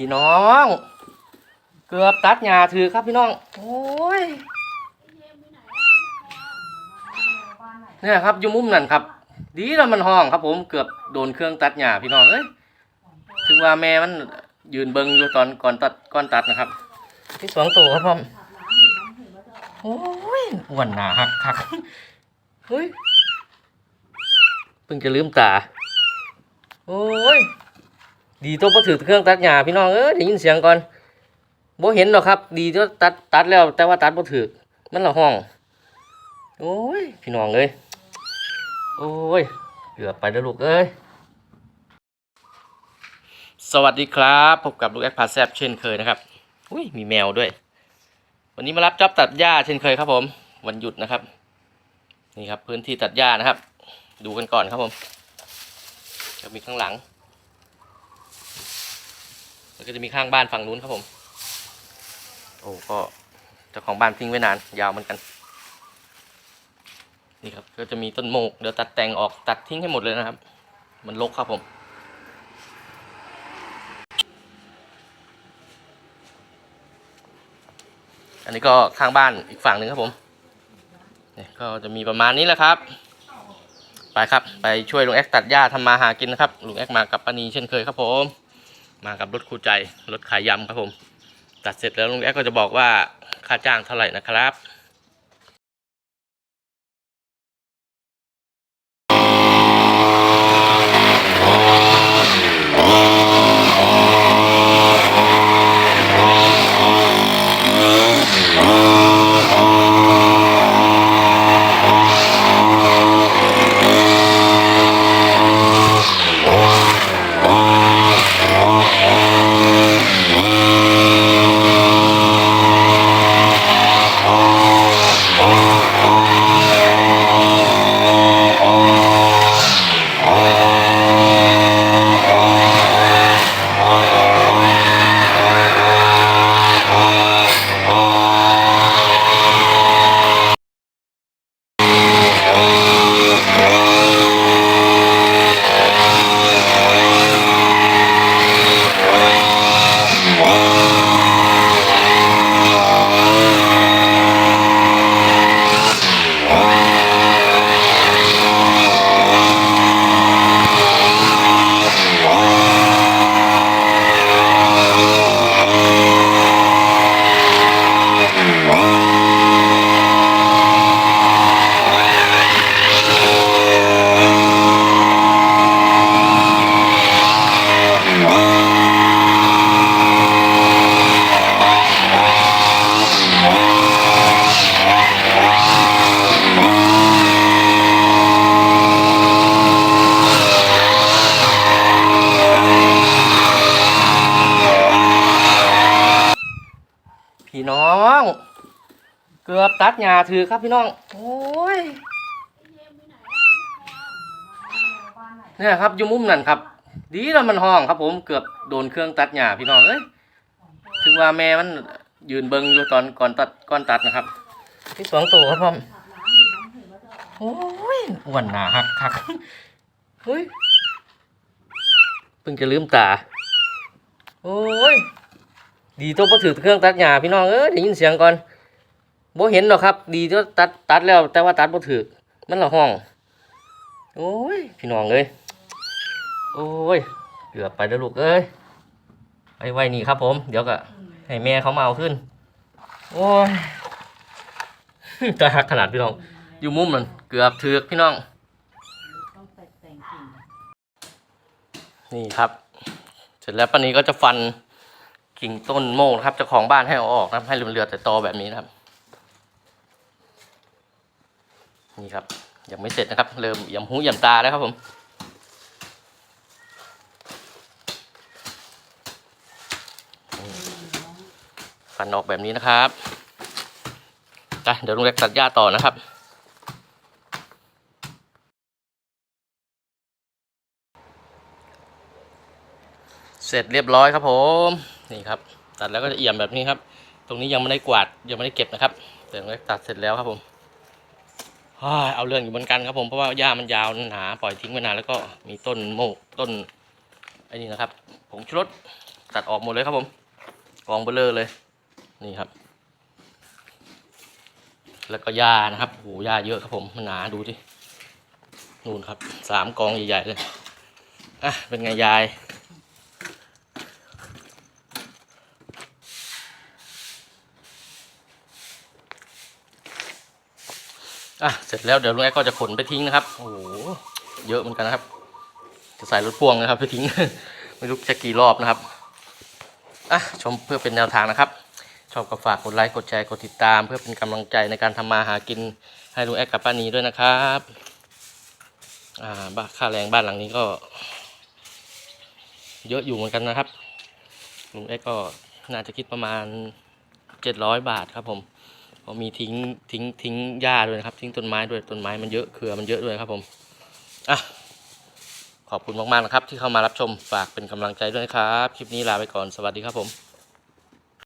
พี่น้อง เกือบตัดหญ้าถือครับพี่น้อง โอ้ยเนี่ยครับอยู่มุมนั่นครับ ดีแล้วมันห้องครับ ผมเกือบโดนเครื่องตัดหญ้าพี่น้องเอ้ยถึงว่าแม่มันยืนเบิงอยู่ตอนก่อนตัดก่อนตัดนะครับที่สองตัวครับผมโอ้ยอ้วนหนาหักคักเฮ้ยเพิ่งจะลืมตา โอ้ย ดีตัวพอถือเครื่องตัดหญ้าพี่น้องเอ้ยได้ยินเสียงก่อนบ่เห็นหรอกครับ ดีตัวตัดตัดแล้ว แต่ว่าตัดบ่ถือมันละห้อง โอ้ย พี่น้องเอ้ยโอ้ยเกือไปแล้วลูกเอ้ยสวัสดีครับพบกับลูกแอคพาแซบเช่นเคยนะครับอุ้ยมีแมวด้วย วันนี้มารับจ็อบตัดหญ้าเช่นเคยครับผม วันหยุดนะครับ นี่ครับพื้นที่ตัดหญ้านะครับ ดูกันก่อนครับผมจะมีข้างหลัง แล้วก็จะมีข้างบ้านฝั่งนู้นครับผม โอ้ก็เจ้าของบ้านทิ้งไว้นาน ยาวเหมือนกัน นี่ครับ ก็จะมีต้นโมก เดี๋ยวตัดแต่งออกตัดทิ้งให้หมดเลยนะครับ มันรกครับผมอันนี้ก็ข้างบ้านอีกฝั่งหนึ่งครับผมนี่ก็จะมีประมาณนี้แหละครับ ไปครับ ไปช่วยลุงแอ๊กตัดหญ้าทำมาหากินนะครับ ลุงแอ๊กมากับปานีเช่นเคยครับผม มากับรถคู่ใจรถขายยำครับผม ตัดเสร็จแล้วลุงแอ๊กก็จะบอกว่าค่าจ้างเท่าไหร่นะครับ พี่ น้อง เกือบตัดหญ้าถือครับพี่น้อง โอ้ยเนี่ยครับอยู่มุมนั่นครับ ดีแล้วมันห้องครับ ผมเกือบโดนเครื่องตัดหญ้าพี่น้องเอ้ยถึงว่าแม่มันยืนเบิงอยู่ตอนก่อนตัดก่อนตัดนะครับที่สองตัวครับผมโอ้ยอ้วนหนาหักคักเฮ้ยเพิ่งจะลืมตา โอ้ย ดีตัวพอถือเครื่องตัดหญ้าพี่น้องเอ้ยได้ยินเสียงก่อนบ่เห็นหรอกครับ ดีตัวตัดตัดแล้ว แต่ว่าตัดบ่ถือมันละห้อง โอ้ยพี่น้องเอ้ยโอ้ยเกือบไปแล้วลูกเอ้ยไว้ไว้นี่ครับ ผม เดี๋ยวก็ให้แม่เขามาเอาขึ้น โอ้ยตาหักขนาดพี่น้อง อยู่มุมนั่นเกือบถือพี่น้อง นี่ครับ เสร็จแล้วป้านี้ก็จะฟัน กิ่งต้นโมกนะครับเจ้าของบ้านให้เอาออกนะครับ ให้เหลือแต่ตอแบบนี้นะครับ นี่ครับ ยังไม่เสร็จนะครับ เริ่มยำหูยำตาแล้วครับผมฟันออกแบบนี้นะครับไปเดี๋ยวลุงเล็กตัดหญ้าต่อนะครับเสร็จเรียบร้อยครับผม นี่ครับ ตัดแล้วก็จะเอี่ยมแบบนี้ครับ ตรงนี้ยังไม่ได้กวาดยังไม่ได้เก็บนะครับ แต่เล็กตัดเสร็จแล้วครับผมเอาเรื่องอยู่เหมือนกันครับผมเพราะว่าหญ้ามันยาวหนาปล่อยทิ้งไว้นานแล้วก็มีต้นโมกต้นไอ้นี่นะครับผงชูรสตัดออกหมดเลยครับผมกองเบลเลอร์เลย นี่ครับ แล้วก็หญ้านะครับโอ้โหหญ้าเยอะครับผมมันหนาดูดินู่นครับสามกองใหญ่ๆเลยอะเป็นไงยาย อะเสร็จแล้วเดี๋ยวลุงแอ๊กก็จะขนไปทิ้งนะครับโอ้โหเยอะเหมือนกันนะครับ จะใส่รถพ่วงนะครับ ไปทิ้ง ไม่รู้จะกี่รอบนะครับอะชมเพื่อเป็นแนวทางนะครับ ชอบก็ฝากกดไลค์กดแชร์กดติดตาม เพื่อเป็นกำลังใจในการทำมาหากินให้ลุงแอ๊กกับป้านีด้วยนะครับอ่าบ้านค่าแรงบ้านหลังนี้ก็ เยอะอยู่เหมือนกันนะครับลุงแอ๊กก็น่าจะคิดประมาณเจ็ดร้อยบาทครับผม เพราะมีทิ้งทิ้งทิ้งหญ้าด้วยนะครับ ทิ้งต้นไม้ด้วยต้นไม้มันเยอะเครือมันเยอะด้วยครับผมอะขอบคุณมากๆนะครับ ที่เข้ามารับชมฝากเป็นกำลังใจด้วยนะครับ คลิปนี้ลาไปก่อนสวัสดีครับผม